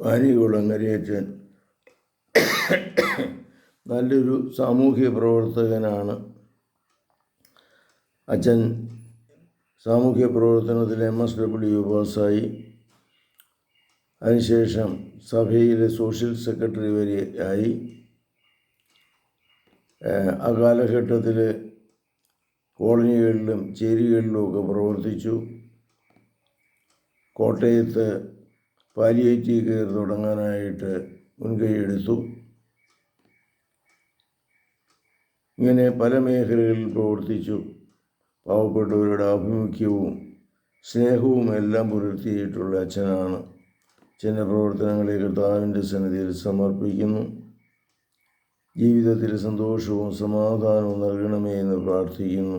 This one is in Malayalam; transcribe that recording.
പാരികുളങ്ങരയച്ചൻ നല്ലൊരു സാമൂഹ്യ പ്രവർത്തകനാണ്. അച്ഛൻ സാമൂഹ്യ പ്രവർത്തനത്തിൽ എം എസ് ഡബ്ല്യു പാസ്സായി. അതിനുശേഷം സഭയിലെ സോഷ്യൽ സെക്രട്ടറി വരെ ആയി. ആ കാലഘട്ടത്തിൽ കോളനികളിലും ചേരികളിലും ഒക്കെ പ്രവർത്തിച്ചു. കോട്ടയത്ത് പാലിയേറ്റീവ് കെയർ തുടങ്ങാനായിട്ട് മുൻകൈയെടുത്തു ഇങ്ങനെ പല മേഖലകളിൽ പ്രവർത്തിച്ചു. പാവപ്പെട്ടവരുടെ ആഭിമുഖ്യവും സ്നേഹവും എല്ലാം പുലർത്തിയിട്ടുള്ള അച്ഛനാണ്. അച്ഛന്റെ പ്രവർത്തനങ്ങളെ കർത്താവിന്റെ സന്നിധിയിൽ സമർപ്പിക്കുന്നു. ജീവിതത്തിൽ സന്തോഷവും സമാധാനവും നൽകണമേ എന്ന് പ്രാർത്ഥിക്കുന്നു.